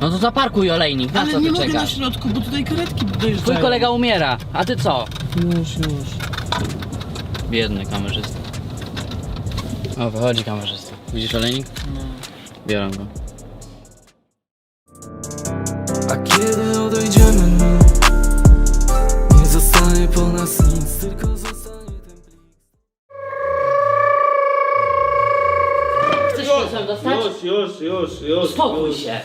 No to zaparkuj olejnik, na Ale co nie ty mogę na czekasz? środku, bo tutaj karetki dojeżdżają. Twój kolega umiera, a ty co? Już, już. Biedny kamerzysta. O, wychodzi kamerzysta. Widzisz olejnik? No. Biorę go. A kiedy odejdziemy Nie zostanie po nas nic Tylko zostanie ten plik Chcesz dostać? Już, już, już, już. Spokój już. się!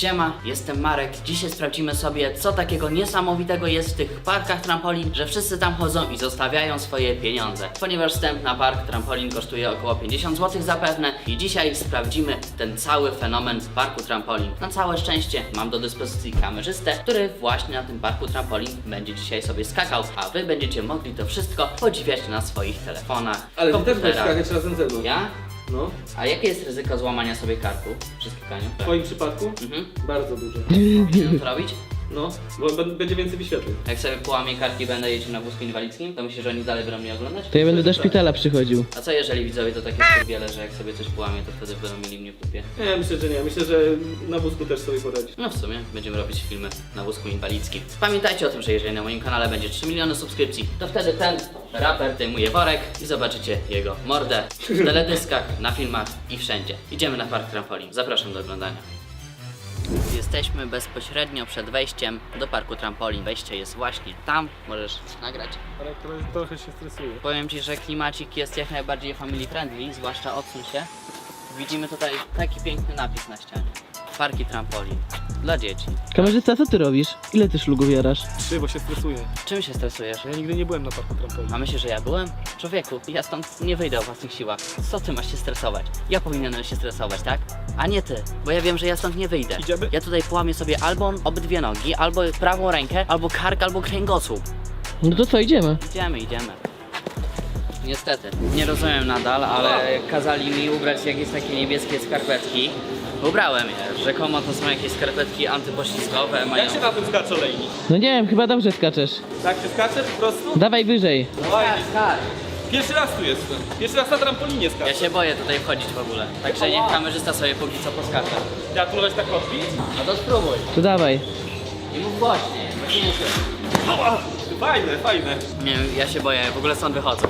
Siema, jestem Marek. Dzisiaj sprawdzimy sobie, co takiego niesamowitego jest w tych parkach trampolin, że wszyscy tam chodzą i zostawiają swoje pieniądze. Ponieważ wstęp na park trampolin kosztuje około 50 zł zapewne i dzisiaj sprawdzimy ten cały fenomen parku trampolin. Na całe szczęście mam do dyspozycji kamerzystę, który właśnie na tym parku trampolin będzie dzisiaj sobie skakał, a wy będziecie mogli to wszystko podziwiać na swoich telefonach, Ale ty też będziesz komputerach. skakać razem ze mną. Ja? No. A jakie jest ryzyko złamania sobie karku przy skakaniu? W twoim przypadku? Mhm. Bardzo duże. Musimy to robić? No, bo b- będzie więcej wyświetleń. Jak sobie połamię karki i będę jeździł na wózku inwalidzkim, to myślisz, że oni dalej będą mnie oglądać? To ja będę do szpitala przychodził. A co jeżeli widzowie to takie skurwiele, że jak sobie coś połamię, to wtedy będą mieli mnie w dupie? Nie, myślę, że nie. Myślę, że na wózku też sobie poradzisz. No w sumie, będziemy robić filmy na wózku inwalidzkim. Pamiętajcie o tym, że jeżeli na moim kanale będzie 3 miliony subskrypcji, to wtedy ten raper zdejmuje worek i zobaczycie jego mordę w teledyskach, na filmach i wszędzie. Idziemy na park trampolin. Zapraszam do oglądania. Jesteśmy bezpośrednio przed wejściem do parku trampolin. Wejście jest właśnie tam. Możesz nagrać. Ale trochę się stresuje. Powiem Ci, że klimacik jest jak najbardziej family friendly, zwłaszcza odsuń się. Widzimy tutaj taki piękny napis na ścianie. Parki trampolin. Dla dzieci. Kamerzysta, co ty robisz? Ile ty szlugów jarasz? Trzy, bo się stresuję. Czym się stresujesz? Ja nigdy nie byłem na parku trampolin. A myślisz, że ja byłem? Człowieku, ja stąd nie wyjdę o własnych siłach. Co ty masz się stresować? Ja powinienem się stresować, tak? A nie ty, bo ja wiem, że ja stąd nie wyjdę. Idziemy? Ja tutaj połamię sobie albo obydwie nogi, albo prawą rękę, albo kark, albo kręgosłup. No to co, idziemy? Idziemy, idziemy. Niestety, nie rozumiem nadal, ale kazali mi ubrać jakieś takie niebieskie skarpetki. Ubrałem je. Rzekomo to są jakieś skarpetki antypoślizgowe, mają... Jak się na tym skacze olejnik? No nie wiem, chyba dobrze skaczesz. Tak się skacze po prostu? Dawaj wyżej. Tak, tak. Pierwszy raz tu jestem. Pierwszy raz na trampolinie skaczę. Ja się boję tutaj wchodzić w ogóle. Także niech kamerzysta sobie póki co poskacze. Ja tu tak odbić? No to spróbuj. To dawaj. I mów głośniej, bo się nie słyszy. Ała! Fajne, fajne. Nie wiem, ja się boję, w ogóle stąd wychodzę.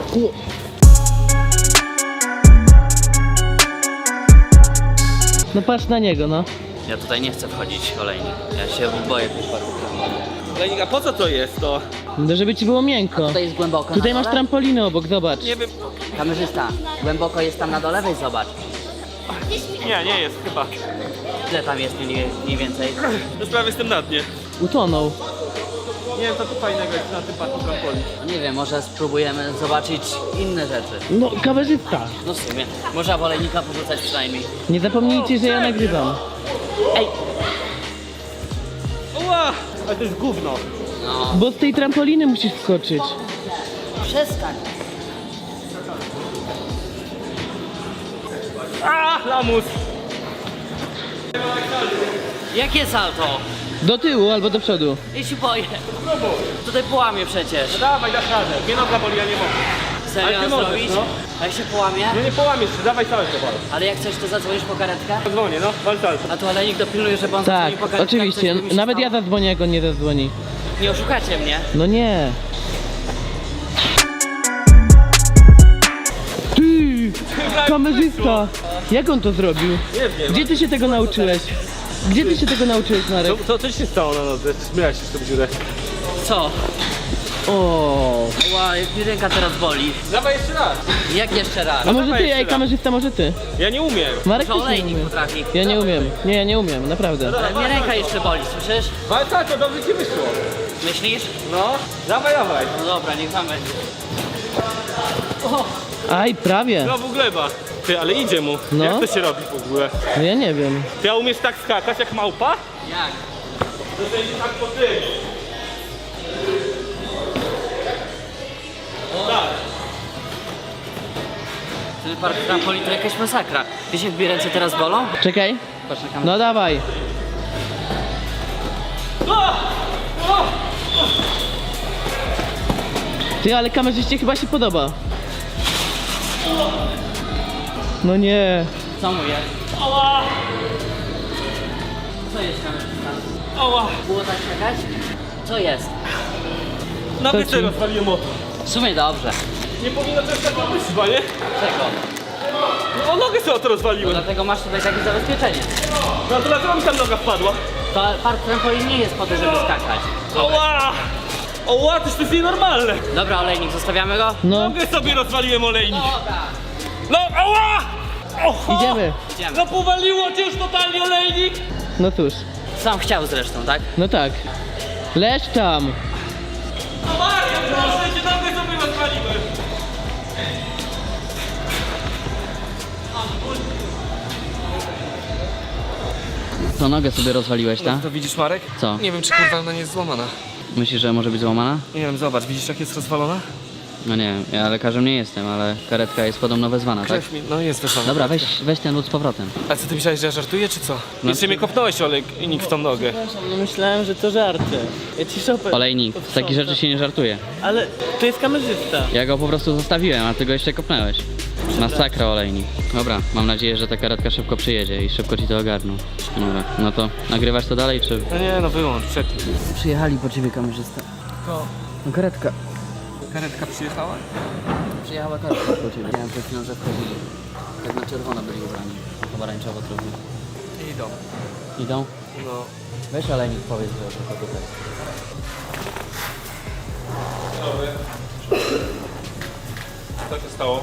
No patrz na niego, no. Ja tutaj nie chcę wchodzić olejnik. Ja się boję tych parków trampolin. Olejnik, a po co to jest to? No żeby ci było miękko. Tutaj jest głęboko Tutaj na masz dole? trampolinę obok, zobacz. Nie wiem. Kamerzysta, głęboko jest tam na dole, weź zobacz. Nie, nie jest chyba. Ile tam jest mniej, mniej więcej? Już prawie jestem na dnie. Utonął. Nie wiem, co tu fajnego jest na tym parku trampolin. No nie wiem, może spróbujemy zobaczyć inne rzeczy. No, kamerzysta. No w sumie, można w olejnika porzucać przynajmniej. Nie zapomnijcie, że ja nagrywam. Ej! Ła! Ale to jest gówno. No, Bo z tej trampoliny musisz skoczyć. przestań. A, lamus! Jakie salto? Do tyłu albo do przodu. Ja się boję. Tutaj połamię przecież. Dawaj, dasz radę. Mnie noga boli, ja nie mogę. Serio Ale ty możesz, zrobić? no. A jak się połamie? No nie połamiesz się, dawaj całe to. Ale jak coś, to zadzwonisz po karetkę? Dzwonię, no, wal. A tu olejnik dopilnuje, żeby on Tak, zadzwonił po karetkę. oczywiście. coś by mi się Nawet ja stało. zadzwonię, jak on nie zadzwoni. Nie oszukacie mnie. No nie. Ty! Kamerzysta! Jak on to zrobił? Nie wiem. Gdzie ty się tego nauczyłeś? Gdzie ty się tego nauczyłeś, Marek? Co, co, co ci się stało na nodze? Zmyłeś się z tą dziurę. Co? O. Ła, jak mi ręka teraz boli. Dawaj jeszcze raz. Jak jeszcze raz? A może ty, jeszcze ej, raz. kamerzysta, może ty? Ja nie umiem. Marek To też nie olejnik umie. potrafi. Ja nie umiem. Nie, ja nie umiem, naprawdę. Ale mnie ręka jeszcze boli, słyszysz? Wal salto, dobrze ci wyszło. Myślisz? No, dawaj, dawaj. No dobra, niech wam będzie. Aj, prawie. No w gleba. Ty, ale idzie mu. No. Jak to się robi w ogóle? No ja nie wiem. Ty, a umiesz tak skakać jak małpa? Jak? To będzie tak po tym. Tak. Ten park trampolin to jakaś masakra. Wiesz jak mi ręce teraz bolą? Czekaj. No dawaj. Ty, ale kamerzyście chyba się podoba. No nie. Co mu jest? Co jest kamerzysta? Oła! Było tak czekać? Co jest? Ci? sobie rozwaliłem motor. W sumie dobrze. Nie powinno coś takiego być chyba, nie? Czego? No o nogę sobie to rozwaliłem. Dlatego masz tutaj takie zabezpieczenie. No to dlaczego mi tam noga wpadła? To park trampolin nie jest po to, żeby skakać. Oła! Oła, to jest nienormalne. Dobra, olejnik, zostawiamy go? No, Nogę sobie rozwaliłem olejnik. Dobra. No, ała! Oho! idziemy. Idziemy. No powaliło cię już totalnie olejnik. No cóż, Sam chciał zresztą, tak? no tak. Leż tam. No Mario, proszę cię, nogę sobie rozwaliłem. To nogę sobie rozwaliłeś, tak? To widzisz Marek? Co? Nie wiem czy kurwa ona nie jest złamana. Myślisz, że może być złamana? Nie wiem, zobacz, widzisz jak jest rozwalona? No nie wiem, ja lekarzem nie jestem, ale karetka jest podobno wezwana, tak? Krew mi, no jest weszła. Dobra, weź, weź ten lód z powrotem. A co ty myślałeś, że ja żartuję czy co? Jeszcze mnie kopnąłeś olejnik w tą nogę. No myślałem, że to żarty. Ja ci szopę. Olejnik, z takich rzeczy się nie żartuje. Ale to jest kamerzysta. Ja go po prostu zostawiłem, a ty go jeszcze kopnęłeś. Masakra olejnik. Dobra, mam nadzieję, że ta karetka szybko przyjedzie i szybko ci to ogarną. Dobra, no to nagrywasz to dalej, czy... No nie, no wyłącz, przed. Przyjechali po ciebie kamerzysta. To No karetka. Karetka przyjechała? Przyjechała karetka po ciebie. Miałem przed chwilą, że wchodzili. Tak na czerwono byli ubrani. Pomarańczowo trochę. Idą. Idą? No. Weź olejnik, powiedz, że to tutaj. Co się stało?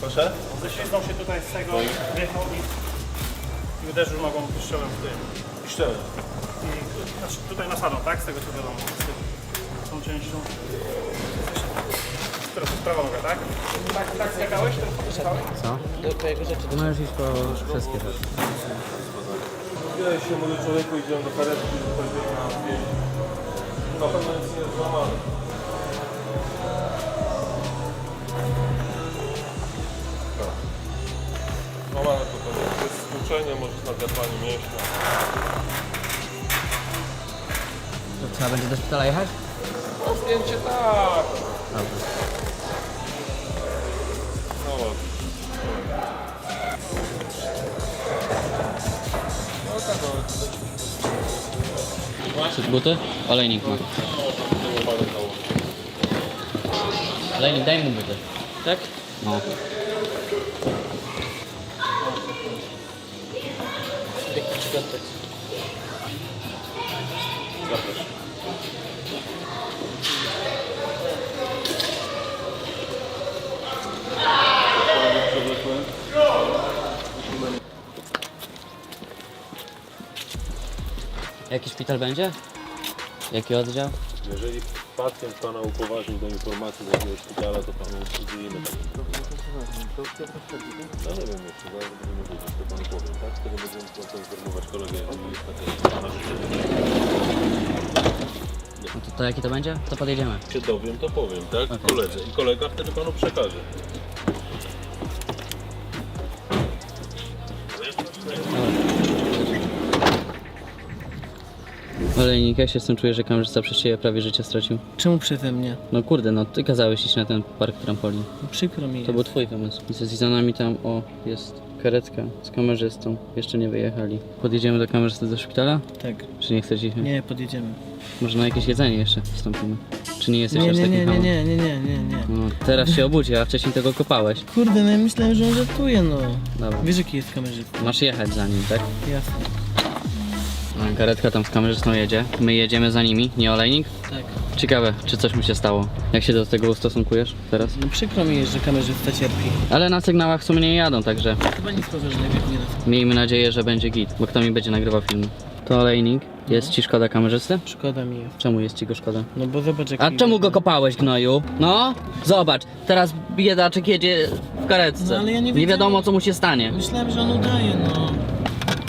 Proszę? Ześlizgnął się tutaj z tego, wjechał i, i uderzył nogą piszczołem w tym. Piszczołem? I, znaczy tutaj nasadą, tak? Z tego co wiadomo. Tą częścią. Teraz to jest prawa noga, tak? Tak, tak skakałeś? Tak Co? Do jego rzeczy. Ty możesz iść po wszystkie rzeczy. Ja się młody człowieku idziemy do karetki, wychodzi na wieś. Na pewno nic nie jest złamane. Tak. Złamane to pewnie. To jest stłuczenie, może nadrapanie mięśnia. To trzeba będzie do szpitala jechać? No zdjęcie tak. Dobrze. No ładnie. No tak, no. Chcesz buty? Olejnik ma. Złamane założenie. Olejnik, daj mu buty. Tak? No. Jaki szpital będzie? Jaki oddział? Jeżeli pacjent Pana upoważni do informacji z jakiegoś szpitala, to Panu udzielimy takiej No nie wiem jeszcze, zaraz będziemy wiedzieć, to Panu powiem, tak? Wtedy będziemy prostu informować kolegę i jest takie Pana No to, to jaki to będzie? To podjedziemy. się dowiem, to powiem, tak? Koledze. I kolega wtedy Panu przekaże. Olejnik, jak się z tym czujesz, że kamerzysta przez ciebie prawie życie stracił? Czemu przeze mnie? No kurde, no ty kazałeś iść na ten park trampolin. No przykro mi To jest. był twój pomysł. Ze za nami tam, o, jest karetka z kamerzystą. Jeszcze nie wyjechali. Podjedziemy do kamerzysty do szpitala? Tak. Czy nie chcesz ich? Nie, podjedziemy. Może na jakieś jedzenie jeszcze wstąpimy? Czy nie jesteś Nie, aż nie, takim nie, nie, hamem? nie, nie, nie, nie, nie. No, teraz się obudzi, a wcześniej tego kopałeś. Kurde, no ja myślałem, że on żartuje, no. Dobra. Wiesz jaki jest kamerzysta? Masz jechać za nim, tak? Jasne. Karetka tam z kamerzystą jedzie. My jedziemy za nimi, nie olejnik? Tak. Ciekawe, czy coś mu się stało. Jak się do tego ustosunkujesz teraz? No przykro mi jest, że kamerzysta cierpi. Ale na sygnałach w sumie nie jadą, także Chyba nic poważnego nie jest. miejmy nadzieję, że będzie git, bo kto mi będzie nagrywał film? To olejnik. Jest ci szkoda kamerzysty? Szkoda mi. Czemu jest ci go szkoda? No bo zobacz jak A czemu go kopałeś, gnoju? No, zobacz, teraz biedaczek jedzie w karetce. No, ale ja nie nie wiedziałem- wiadomo, co mu się stanie. Myślałem, że on udaje, no.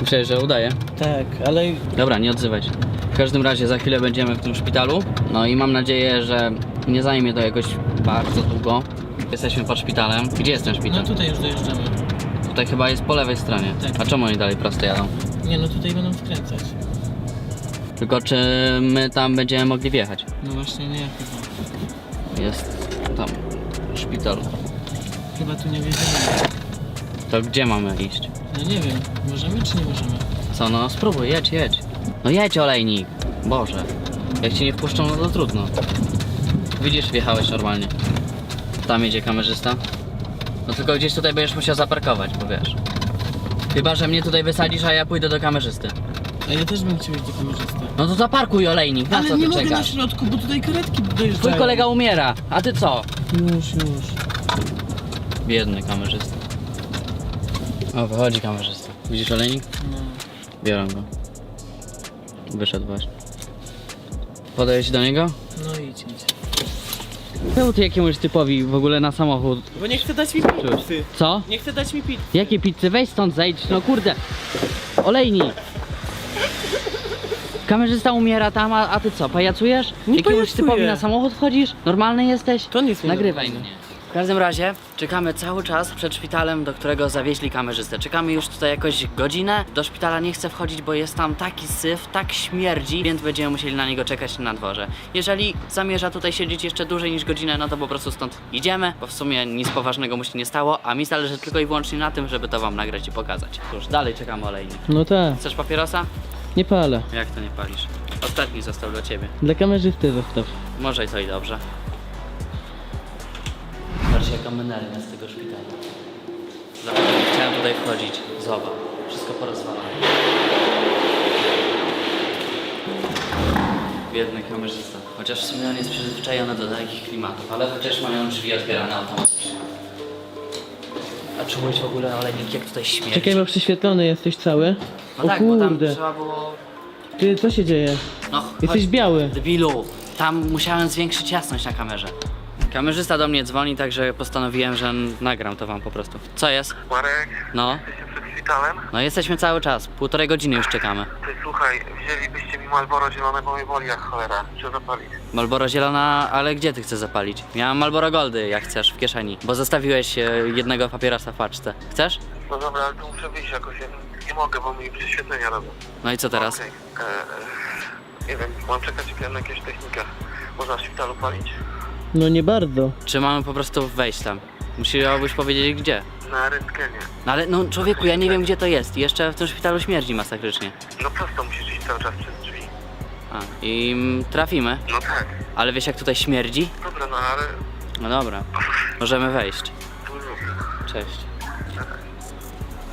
Myślałeś, że udaje? Tak, ale Dobra, nie odzywaj się. W każdym razie za chwilę będziemy w tym szpitalu. No i mam nadzieję, że nie zajmie to jakoś bardzo długo. Jesteśmy pod szpitalem. Gdzie jest ten szpital? no tutaj już dojeżdżamy. Tutaj chyba jest po lewej stronie. Tak. A czemu oni dalej prosto jadą? Nie no, tutaj będą skręcać. Tylko czy my tam będziemy mogli wjechać? No właśnie nie, chyba. Jest tam szpital. Chyba tu nie wjedziemy. To gdzie mamy iść? No nie wiem, możemy czy nie możemy? Co no, spróbuj, jedź, jedź. No jedź olejnik. Boże. Jak cię nie wpuszczą, no to trudno. Widzisz, wjechałeś normalnie. Tam jedzie kamerzysta. No tylko gdzieś tutaj będziesz musiał zaparkować, bo wiesz. Chyba, że mnie tutaj wysadzisz, a ja pójdę do kamerzysty. A ja też bym chciał iść do kamerzysty. No to zaparkuj olejnik, na Ale co nie ty mogę na czekasz? środku, bo tutaj karetki dojeżdżają. Twój kolega umiera, a ty co? Już, już. Biedny kamerzysta. O, wychodzi kamerzysta. Widzisz olejnik? No. Biorę go. Wyszedł właśnie. Podajesz do niego? No idź, idź. Czemu ty jakiemuś typowi w ogóle na samochód? Bo nie chcę dać mi pizzy. Co? Nie chcę dać mi pizzy. Jakie pizzy? Weź stąd, zejdź, no kurde. Olejnik. Kamerzysta umiera tam, a, a ty co, pajacujesz? Nie Jakiemuś pajacuję. typowi na samochód wchodzisz? Normalny jesteś? To nic nie Nagrywaj mnie. W każdym razie czekamy cały czas przed szpitalem, do którego zawieźli kamerzystę. Czekamy już tutaj jakoś godzinę. Do szpitala nie chcę wchodzić, bo jest tam taki syf, tak śmierdzi, więc będziemy musieli na niego czekać na dworze. Jeżeli zamierza tutaj siedzieć jeszcze dłużej niż godzinę, no to po prostu stąd idziemy, bo w sumie nic poważnego mu się nie stało, a mi zależy tylko i wyłącznie na tym, żeby to wam nagrać i pokazać. Cóż, dalej czekamy olejnik. No tak, Chcesz papierosa? nie palę. Jak to nie palisz? Ostatni został dla ciebie. Dla kamerzysty zostaw. Może i to i dobrze. Patrz jaka menernia z tego szpitala. Zobacz, chciałem tutaj wchodzić. Zobacz, wszystko porozwalane. Biedny kamerzysta. Chociaż w sumie on jest przyzwyczajony do takich klimatów, ale chociaż mają drzwi otwierane automatycznie. A czułeś w ogóle olejnik jak tutaj śmierdzi? Czekaj, bo prześwietlony jesteś cały. No o tak, bo tam kurde. trzeba było... Ty, co się dzieje? No, Jesteś biały. Debilu, tam musiałem zwiększyć jasność na kamerze. Kamerzysta do mnie dzwoni, także postanowiłem, że nagram to wam po prostu. Co jest? Marek, No, jesteśmy przed szpitalem. no jesteśmy cały czas, półtorej godziny już czekamy. Ty słuchaj, wzięlibyście mi Malboro zielone, bo mnie boli jak cholera. Muszę zapalić. Malboro zielona, ale gdzie ty chcesz zapalić? Miałem Malboro Goldy, jak chcesz, w kieszeni, bo zostawiłeś e, jednego papierosa w paczce. Chcesz? No dobra, ale tu muszę wyjść jakoś. Ja nie mogę, bo mi prześwietlenia robią. No i co teraz? Okej. E, e, nie wiem, mam czekać na jakieś technikę. Można w szpitalu palić? No nie bardzo. Czy mamy po prostu wejść tam? Musiałbyś powiedzieć gdzie. Na rentgenie. No ale no człowieku, ja nie wiem gdzie to jest. Jeszcze w tym szpitalu śmierdzi masakrycznie. No prosto musisz iść cały czas przez drzwi. A, i mm, trafimy. No tak. Ale wiesz jak tutaj śmierdzi? Dobra, no ale... No dobra, możemy wejść. Cześć.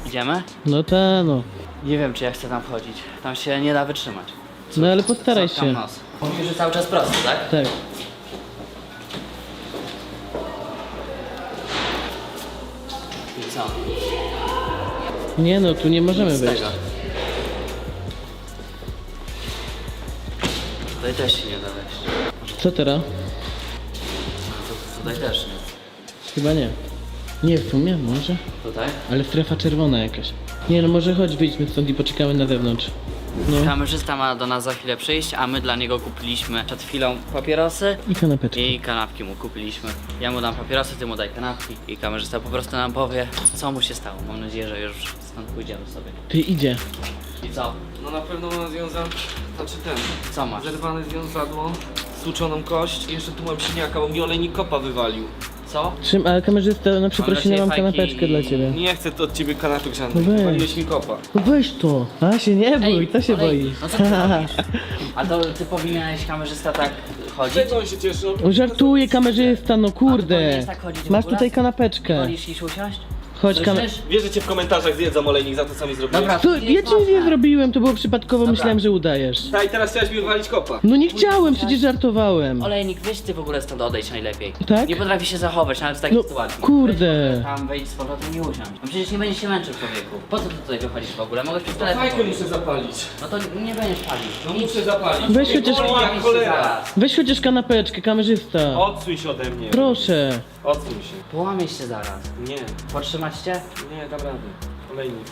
Idziemy? No ta, no. Nie wiem, czy ja chcę tam wchodzić. Tam się nie da wytrzymać. No ale postaraj Zatkam się. nos. Mówisz, że cały czas prosto, tak? Tak. Nie no, tu nie możemy Z wejść. tego. Tutaj też się nie da wejść. Co teraz? No tutaj też nie. Chyba nie. Nie, w sumie może. Tutaj? Ale strefa czerwona jakaś. Nie no, może chodź, wyjdźmy stąd i poczekamy na zewnątrz. No. Kamerzysta ma do nas za chwilę przyjść, a my dla niego kupiliśmy przed chwilą papierosy I i kanapki mu kupiliśmy. Ja mu dam papierosy, ty mu daj kanapki i kamerzysta po prostu nam powie, co mu się stało. Mam nadzieję, że już stąd pójdziemy sobie. Ty idzie. I co? No na pewno ma związan, znaczy ten, Co masz? zerwane związadło, stłuczoną kość i jeszcze tu mam siniaka, bo mi olejnik kopa wywalił. Co? Czym, ale kamerzysta na przeprosiny mam kanapeczkę dla ciebie. Nie chcę to od ciebie kanapek żadnych, No weź. wywaliłeś mi kopa. No weź to. A się nie bój, to się olej, boi. No co ty robisz? A to ty powinieneś kamerzysta tak chodzić? Czego on się cieszy? No, żartuje kamerzysta, no kurde. powinieneś tak chodzić w Masz ogóle? tutaj kanapeczkę. Wolisz iść usiąść? Chodź kamer... Słyszysz? Wiesz, że cię w komentarzach zjedzą olejnik za to, co mi zrobiłeś? Dobra, to ja ci nie zrobiłem, to było przypadkowo, Dobra. myślałem, że udajesz. Tak, i teraz chciałeś mi wywalić kopa. No nie chciałem, przecież żartowałem. Olejnik, weź ty w ogóle stąd odejdź najlepiej. Tak? Nie potrafi się zachować nawet w takiej No, sytuacji. kurde. Weź Tam wejdź z powrotem i usiądź. No przecież nie będziesz się męczył człowieku. Po co ty tutaj wychodzisz w ogóle? Mogłeś przez telefon Fajkę powiedzieć. muszę zapalić. No to nie będziesz palić. No muszę zapalić. Weź chociaż- boli jak cholera. Weź chociaż kanapeczkę, kamerzysta. Odsuń się ode mnie. Proszę. Odsuń się. Połamiesz się zaraz. Nie, Potrzymać cię? nie, dam radę. Olejnik.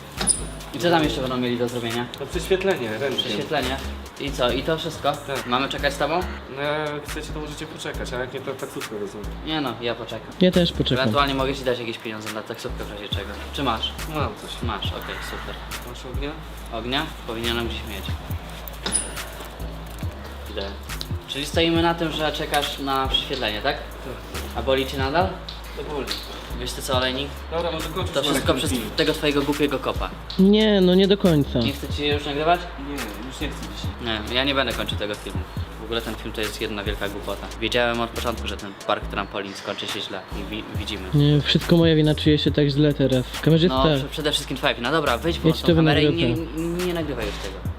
I co tam jeszcze będą mieli do zrobienia? To prześwietlenie, ręcznie. Prześwietlenie. I co? I to wszystko? Tak. Mamy czekać z tobą? No, jak chcecie, to możecie poczekać, a jak nie, to taksówkę wezmę. Nie no, ja poczekam. Ja też poczekam. Ewentualnie mogę ci dać jakieś pieniądze na taksówkę w razie czego. Czy masz? Mam coś. Masz, okej, super. Masz ognia? Ognia? Powinienem gdzieś mieć. Idę. Czyli stoimy na tym, że czekasz na prześwietlenie, tak? A boli cię nadal? To boli. Wiesz ty co, Olejnik? Dobra, może kończysz To wszystko przez tego twojego głupiego kopa. Nie, no nie do końca. Nie chcę ci już nagrywać? Nie, już nie chcę dzisiaj. Nie, ja nie będę kończył tego filmu. W ogóle ten film to jest jedna wielka głupota. Wiedziałem od początku, że ten park trampolin skończy się źle i wi- widzimy. Nie, wszystko moja wina, czuję się tak źle teraz. Kamerzysta, No, prze- przede wszystkim twoja wina. Dobra, wejdź po Jedź tą to kamerę i nie, nie nagrywaj już tego.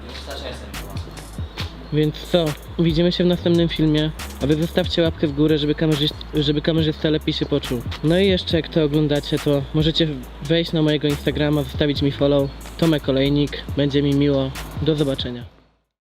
Więc co? Widzimy się w następnym filmie. A wy zostawcie łapkę w górę, żeby, kamerzyst, żeby kamerzysta lepiej się poczuł. No i jeszcze jak to oglądacie, to możecie wejść na mojego Instagrama, zostawić mi follow. Tomek Olejnik, będzie mi miło. Do zobaczenia.